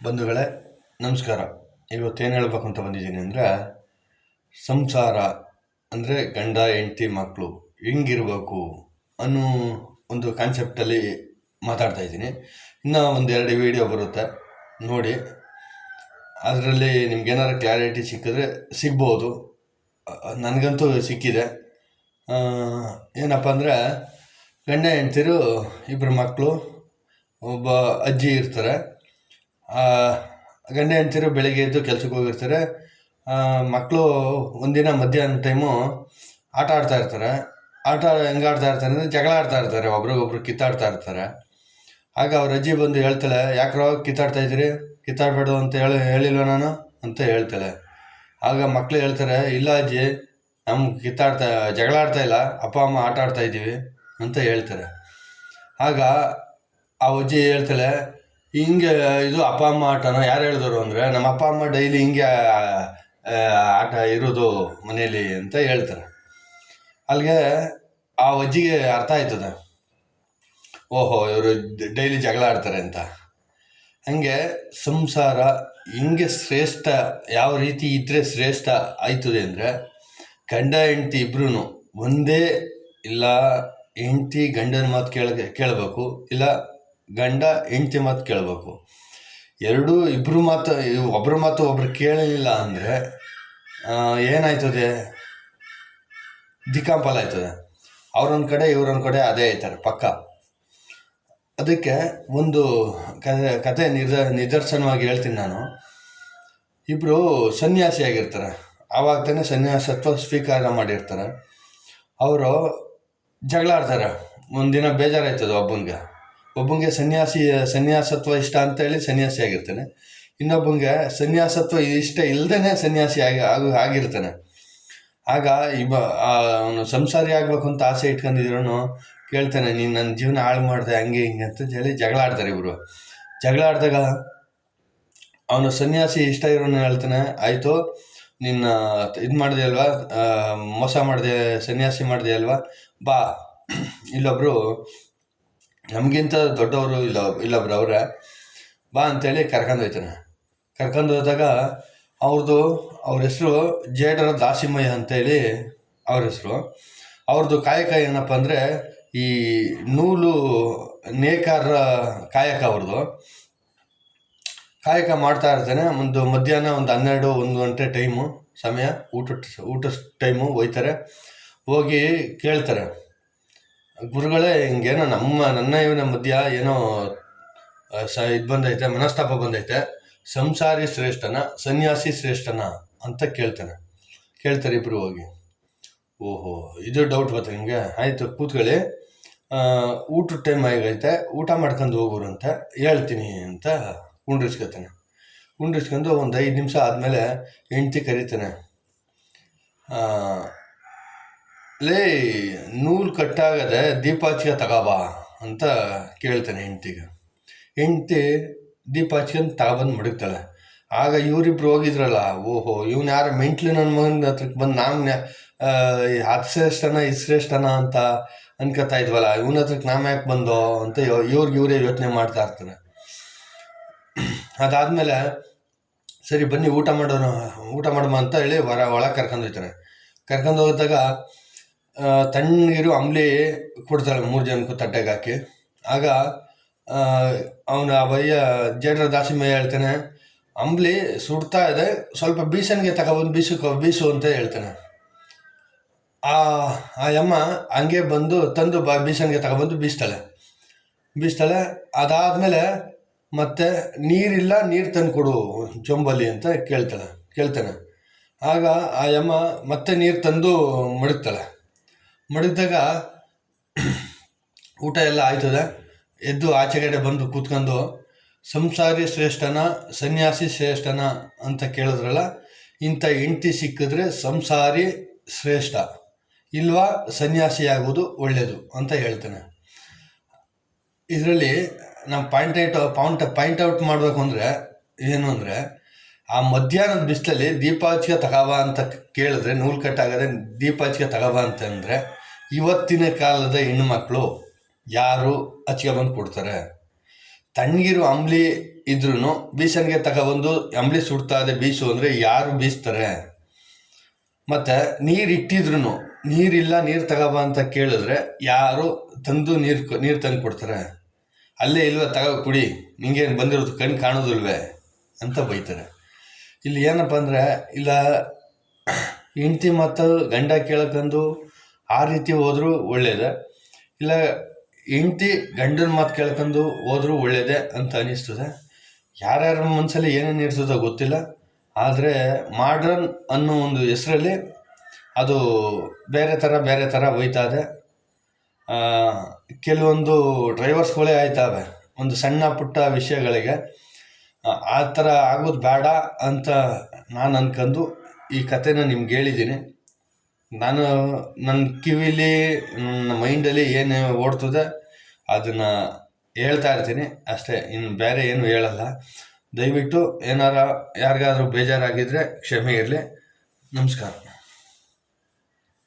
ಬಂಧುಗಳೇ, ನಮಸ್ಕಾರ. ಇವತ್ತೇನು ಹೇಳ್ಬೇಕು ಅಂತ ಬಂದಿದ್ದೀನಿ ಅಂದರೆ, ಸಂಸಾರ ಅಂದರೆ ಗಂಡ, ಹೆಂಡತಿ ಮಕ್ಕಳು ಹೆಂಗಿರ್ಬೇಕು ಅನ್ನೋ ಒಂದು ಕಾನ್ಸೆಪ್ಟಲ್ಲಿ ಮಾತಾಡ್ತಾ ಇದ್ದೀನಿ. ಇನ್ನು ಒಂದೆರಡು ವಿಡಿಯೋ ಬರುತ್ತೆ, ನೋಡಿ. ಅದರಲ್ಲಿ ನಿಮ್ಗೇನಾದ್ರು ಕ್ಲಾರಿಟಿ ಸಿಕ್ಕಿದ್ರೆ ಸಿಗ್ಬೋದು. ನನಗಂತೂ ಸಿಕ್ಕಿದೆ. ಏನಪ್ಪ ಅಂದರೆ, ಗಂಡ, ಹೆಂಡ್ತಿರು ಇಬ್ಬರು ಮಕ್ಕಳು ಒಬ್ಬ ಅಜ್ಜಿ ಇರ್ತಾರೆ. ಗಂಡ ಹೆಂಡ್ತಿರು ಬೆಳಿಗ್ಗೆ ಎದ್ದು ಕೆಲ್ಸಕ್ಕೆ ಹೋಗಿರ್ತಾರೆ. ಮಕ್ಕಳು ಒಂದಿನ ಮಧ್ಯಾಹ್ನ ಟೈಮು ಆಟ ಆಡ್ತಾ ಇರ್ತಾರೆ. ಆಟ ಹೆಂಗೆ ಆಡ್ತಾ ಇರ್ತಾರೆ ಅಂದರೆ ಜಗಳ ಆಡ್ತಾ ಇರ್ತಾರೆ. ಒಬ್ರಿಗೊಬ್ರು ಕಿತ್ತಾಡ್ತಾ ಇರ್ತಾರೆ. ಆಗ ಅವ್ರ ಅಜ್ಜಿ ಬಂದು ಹೇಳ್ತಾಳೆ, ಯಾಕ್ರೋ ಕಿತ್ತಾಡ್ತಾ ಇದ್ದೀರಿ? ಕಿತ್ತಾಡಬೇಡ ಅಂತ ಹೇಳಿ, ಹೇಳಿಲ್ವ ನಾನು? ಅಂತ ಹೇಳ್ತಾಳೆ. ಆಗ ಮಕ್ಕಳು ಹೇಳ್ತಾರೆ, ಇಲ್ಲ ಅಜ್ಜಿ ನಮ್ಮ ಕಿತ್ತಾಡ್ತಾ, ಜಗಳ ಆಡ್ತಾ ಇಲ್ಲ. ಅಪ್ಪ, ಅಮ್ಮ ಆಟ ಆಡ್ತಾ ಇದ್ದೀವಿ. ಅಂತ ಹೇಳ್ತಾರೆ. ಆಗ ಆ ಅಜ್ಜಿ ಹೇಳ್ತಾಳೆ ಹಿಂಗೆ ಇದು ಅಪ್ಪ ಅಮ್ಮ ಆಟನ, ಯಾರು ಹೇಳಿದ್ರು ಅಂದರೆ ನಮ್ಮ ಅಪ್ಪ ಅಮ್ಮ ಡೈಲಿ ಹಿಂಗೆ ಆಟ ಇರೋದು ಮನೆಯಲ್ಲಿ ಅಂತ ಹೇಳ್ತಾರೆ. ಅಲ್ಲಿಗೆ ಆ ಅಜ್ಜಿಗೆ ಅರ್ಥ ಆಯ್ತದೆ. ಓಹೋ, ಇವರು ಡೈಲಿ ಜಗಳ ಆಡ್ತಾರೆ ಅಂತ. ಹಂಗೆ ಸಂಸಾರ ಹಿಂಗೆ ಶ್ರೇಷ್ಠ, ಯಾವ ರೀತಿ ಇದ್ದರೆ ಶ್ರೇಷ್ಠ ಆಯ್ತದೆ ಅಂದರೆ ಗಂಡ, ಹೆಂಡ್ತಿ ಇಬ್ಬರೂ ಒಂದೇ ಇಲ್ಲ, ಹೆಂಡ್ತಿ ಗಂಡನ ಮಾತು ಕೇಳ, ಕೇಳಬೇಕು, ಇಲ್ಲ ಗಂಡ ಹೆಂಡತಿ ಮಾತು ಕೇಳಬೇಕು. ಎರಡೂ ಇಬ್ಬರು ಮಾತು ಒಬ್ಬರ ಮಾತು ಒಬ್ರು ಕೇಳಲಿಲ್ಲ ಅಂದರೆ ಏನಾಯ್ತದೆ? ದಿಕ್ಕಾಂಪಲ್ ಆಯ್ತದೆ. ಅವ್ರೊಂದು ಕಡೆ ಇವ್ರೊಂದು ಕಡೆ ಅದೇ ಆಯ್ತಾರೆ, ಪಕ್ಕ. ಅದಕ್ಕೆ ಒಂದು ಕತೆ ಕತೆ ನಿದ ನಿದರ್ಶನವಾಗಿ ಹೇಳ್ತೀನಿ ನಾನು. ಇಬ್ಬರು ಸನ್ಯಾಸಿಯಾಗಿರ್ತಾರೆ ಆವಾಗ ತಾನೇ ಸನ್ಯಾಸತ್ವ ಸ್ವೀಕಾರ ಮಾಡಿರ್ತಾರೆ. ಅವರು ಜಗಳ ಆಡ್ತಾರೆ ಒಂದಿನ ಬೇಜಾರಾಯ್ತದೆ ಒಬ್ಬನಿಗೆ. ಒಬ್ಬನಿಗೆ ಸನ್ಯಾಸಿ, ಸನ್ಯಾಸತ್ವ ಇಷ್ಟ ಅಂತೇಳಿ ಸನ್ಯಾಸಿ ಆಗಿರ್ತಾನೆ. ಇನ್ನೊಬ್ಬನಿಗೆ ಸನ್ಯಾಸತ್ವ ಇಷ್ಟ ಇಲ್ಲದೇ ಸನ್ಯಾಸಿ ಆಗಿ, ಆಗ, ಆಗಿರ್ತಾನೆ. ಆಗ ಇವ ಅವನು ಸಂಸಾರಿ ಆಗ್ಬೇಕು ಅಂತ ಆಸೆ ಇಟ್ಕೊಂಡಿದ್ರು ಕೇಳ್ತಾನೆ, ನೀನು ನನ್ನ ಜೀವನ ಹಾಳು ಮಾಡಿದೆ, ಹಂಗೆ, ಹಿಂಗೆ ಅಂತ ಹೇಳಿ ಜಗಳ ಆಡ್ತಾರೆ ಇಬ್ಬರು ಜಗಳ ಆಡಿದಾಗ ಅವನು ಸನ್ಯಾಸಿ ಇಷ್ಟ ಇರೋನು ಹೇಳ್ತಾನೆ, ಆಯಿತು, ನಿನ್ನ ಇದು ಮಾಡಿದೆ ಅಲ್ವಾ? ಮೋಸ ಮಾಡಿದೆ, ಸನ್ಯಾಸಿ ಮಾಡಿದೆ ಅಲ್ವಾ? ಬಾ. ಇಲ್ಲೊಬ್ರು ನಮಗಿಂತ ದೊಡ್ಡವರು ಇಲ್ಲ ಇಲ್ಲೊಬ್ರು ಅವರೇ, ಬಾ ಅಂತೇಳಿ ಕರ್ಕೊಂಡು ಹೋಯ್ತಾನೆ. ಕರ್ಕೊಂಡು ಹೋದಾಗ ಅವ್ರದ್ದು ಅವ್ರ ಹೆಸರು ಜೇಡರ ದಾಸಿಮಯ್ಯ ಅಂತೇಳಿ ಅವ್ರ ಹೆಸರು. ಅವ್ರದ್ದು ಕಾಯಕ ಏನಪ್ಪ ಅಂದರೆ ಈ ನೂಲು ನೇಕಾರರ ಕಾಯಕ ಅವ್ರದ್ದು ಕಾಯಕ ಮಾಡ್ತಾ ಇರ್ತಾನೆ, ಒಂದು ಮಧ್ಯಾಹ್ನ ಒಂದು ಹನ್ನೆರಡು, ಒಂದು ಗಂಟೆ ಟೈಮು, ಸಮಯ, ಊಟ ಊಟ ಟೈಮು ಹೋಯ್ತಾರೆ ಹೋಗಿ ಕೇಳ್ತಾರೆ. ಗುರುಗಳೇ, ಹಿಂಗೇನೋ ನಮ್ಮ, ನನ್ನ ಇವನ ಮಧ್ಯ ಏನೋ ಸ, ಇದು ಬಂದೈತೆ, ಮನಸ್ತಾಪ ಬಂದೈತೆ. ಸಂಸಾರಿ ಶ್ರೇಷ್ಠನ, ಸನ್ಯಾಸಿ ಶ್ರೇಷ್ಠನ ಅಂತ ಕೇಳ್ತಾನೆ. ಕೇಳ್ತಾರೆ ಇಬ್ರು ಹೋಗಿ. ಓಹೋ, ಇದು ಡೌಟ್ ಬರ್ತದೆ ನಿಮಗೆ? ಆಯಿತು, ಕೂತ್ಕೊಳ್ಳಿ. ಊಟದ ಟೈಮ್ ಆಗೈತೆ. ಊಟ ಮಾಡ್ಕೊಂಡು ಹೋಗೋರು ಅಂತ ಹೇಳ್ತೀನಿ ಅಂತ ಕುಂಡ್ರಿಸ್ಕೊತಾನೆ ಕುಂಡ್ರಿಸ್ಕೊಂಡು ಒಂದು ಐದು ನಿಮಿಷ ಆದಮೇಲೆ ಹೆಂಡ್ತಿ ಕರೀತಾನೆ. ಲೇ, ನೂಲು ಕಟ್ಟಾಗದೆ ದೀಪಾಚಿಗೆ ತಗೋಬಾ ಅಂತ ಕೇಳ್ತಾನೆ ಹೆಂಡ್ತಿಗೆ. ಹೆಂಡ್ತಿ ದೀಪ ತಗೊಬಂದು ಮಡಗ್ತಾಳೆ. ಆಗ ಇವರಿಬ್ರು ಹೋಗಿದ್ರಲ್ಲ, ಓಹೋ, ಇವ್ನು ಯಾರು ಮೆಂಟ್ಲಿ ನನ್ನ ಮಗನ ಹತ್ರಕ್ಕೆ ಬಂದು ನಾನು ಅದು ಶ್ರೇಷ್ಠನ ಇದು ಶ್ರೇಷ್ಠನ ಅಂತ ಅನ್ಕೋತಾ ಇದ್ವಲ್ಲ, ಇವನ ಹತ್ರಕ್ಕೆ ನಾಮ ಯಾಕೆ ಬಂದೋ ಅಂತ ಇವ್ರಿಗೆ ಇವರೇ ಯೋಚನೆ ಮಾಡ್ತಾ ಇರ್ತಾರೆ. ಅದಾದಮೇಲೆ, ಸರಿ ಬನ್ನಿ, ಊಟ ಮಾಡೋಣ, ಊಟ ಮಾಡಮ್ಮ ಅಂತ ಹೇಳಿ ಹೊರ ಒಳಗೆ ಕರ್ಕೊಂಡು ಹೋಗ್ತಾನೆ ಕರ್ಕೊಂಡು ಹೋದಾಗ ತಣ್ಣಗಿರೋ ಅಂಬ್ಲಿ ಕೊಡ್ತಾಳೆ ಮೂರು ಜನಕ್ಕೂ ತಟ್ಟೆಗೆ ಹಾಕಿ. ಆಗ ಅವನು ಆ ಬಯ್ಯ ಜೇಡ್ರ ದಾಸಿಮಯ್ಯ ಹೇಳ್ತಾನೆ ಅಂಬ್ಲಿ ಸುಡ್ತಾ ಇದೆ, ಸ್ವಲ್ಪ ಬೀಸನ್ಗೆ ತಗೊಬಂದು ಬೀಸು ಬೀಸು ಅಂತ ಹೇಳ್ತಾನೆ. ಆ ಆ ಯಮ್ಮ ಹಂಗೆ ಬಂದು ತಂದು ಬಾ, ಬೀಸನ್ಗೆ ತಗೊಬಂದು ಬೀಸ್ತಾಳೆ. ಬೀಸ್ತಾಳೆ, ಅದಾದಮೇಲೆ ಮತ್ತೆ, ನೀರಿಲ್ಲ, ನೀರು ತಂದು ಕೊಡು, ಚೊಂಬಲ್ಲಿ ಅಂತ ಕೇಳ್ತಾಳೆ, ಕೇಳ್ತಾನೆ. ಆಗ ಆ ಯಮ್ಮ ಮತ್ತೆ ನೀರು ತಂದು ಮಡಗ್ತಾಳೆ ಮಡಗಿದಾಗ ಊಟ ಎಲ್ಲ ಆಯ್ತದೆ. ಎದ್ದು ಆಚೆಗಡೆ ಬಂದು ಕೂತ್ಕೊಂಡು ಸಂಸಾರಿ ಶ್ರೇಷ್ಠನ, ಸನ್ಯಾಸಿ ಶ್ರೇಷ್ಠನ ಅಂತ ಕೇಳಿದ್ರಲ್ಲ, ಇಂಥ ಹೆಂಡತಿ ಸಿಕ್ಕಿದ್ರೆ ಸಂಸಾರಿ ಶ್ರೇಷ್ಠ. ಇಲ್ವಾ ಸನ್ಯಾಸಿ ಆಗೋದು ಒಳ್ಳೆಯದು ಅಂತ ಹೇಳ್ತಾನೆ. ಇದರಲ್ಲಿ ನಾವು point out point point out ಮಾಡಬೇಕು ಅಂದರೆ ಏನು ಅಂದರೆ, ಆ ಮಧ್ಯಾಹ್ನದ ಬಿಸಿಲಲ್ಲಿ ದೀಪ ಹಚ್ಗೆ ತಗೋಬಾ ಅಂತ ಕೇಳಿದ್ರೆ, ನೂಲು ಕಟ್ಟಾಗದೆ ದೀಪ ಹಚ್ಗೆ ತಗೋಬಾ ಅಂತಂದರೆ ಇವತ್ತಿನ ಕಾಲದ ಹೆಣ್ಣುಮಕ್ಕಳು ಯಾರು ಹಚ್ಗೆ ಬಂದು ಕೊಡ್ತಾರೆ? ತಣ್ಣಗಿರೋ ಅಂಬ್ಲಿ ಇದ್ರೂ ಬೀಸನ್ಗೆ ತಗೊಬಂದು ಅಂಬ್ಲಿ ಸುಡ್ತಾ ಇದೆ ಬೀಸು ಅಂದರೆ ಯಾರು ಬೀಸ್ತಾರೆ? ಮತ್ತು ನೀರು ಇಟ್ಟಿದ್ರು ನೀರಿಲ್ಲ, ನೀರು ತಗೋಬ ಅಂತ ಕೇಳಿದ್ರೆ ಯಾರು ತಂದು ನೀರು ನೀರು ತಂದು ಕೊಡ್ತಾರೆ? ಅಲ್ಲೇ ಇಲ್ವ ತಗೋ ಕುಡಿ, ನಿಂಗೇನು ಬಂದಿರೋದು ಕಣ್ಣು ಕಾಣೋದಿಲ್ವೇ ಅಂತ ಬೈತಾರೆ. ಇಲ್ಲಿ ಏನಪ್ಪ ಅಂದರೆ, ಇಲ್ಲ, ಹೆಂಡ್ತಿ ಮತ್ತು ಗಂಡ ಕೇಳಕ್ಕಂದು ಆ ರೀತಿ ಹೋದರೂ ಒಳ್ಳೇದೇ. ಇಲ್ಲ ಹೆಂಡ್ತಿ ಗಂಡನ ಮಾತು ಕೇಳ್ಕೊಂಡು ಹೋದರೂ ಒಳ್ಳೇದೇ ಅಂತ ಅನಿಸ್ತದೆ. ಯಾರ್ಯಾರ ಮನಸ್ಸಲ್ಲಿ ಏನೇನು ಇರ್ತದೋ ಗೊತ್ತಿಲ್ಲ. ಆದರೆ ಮಾಡ್ರನ್ ಅನ್ನೋ ಒಂದು ಹೆಸರಲ್ಲಿ ಅದು ಬೇರೆ ಥರ ಬೇರೆ ಥರ ಇದೆ ಕೆಲವೊಂದು ಡ್ರೈವರ್ಸ್ಗಳೇ ಆಯ್ತಾವೆ. ಒಂದು ಸಣ್ಣ ಪುಟ್ಟ ವಿಷಯಗಳಿಗೆ. ಆ, ಥರ ಆಗೋದು ಬೇಡ ಅಂತ ನಾನು ಅನ್ಕೊಂಡು ಈ ಕಥೆನ ನಿಮ್ಗೆ ಹೇಳಿದ್ದೀನಿ ನಾನು ನನ್ನ ಕಿವಿಲಿ, ನನ್ನ ಮೈಂಡಲ್ಲಿ ಏನು ಓಡ್ತದೆ, ಅದನ್ನು ಹೇಳ್ತಾ ಇರ್ತೀನಿ. ಅಷ್ಟೇ ಇನ್ನು ಬೇರೆ ಏನು ಹೇಳಲ್ಲ. ದಯವಿಟ್ಟು ಏನಾರ ಯಾರಿಗಾದ್ರೂ ಬೇಜಾರಾಗಿದ್ದರೆ ಕ್ಷಮೆ ಇರಲಿ. ನಮಸ್ಕಾರ.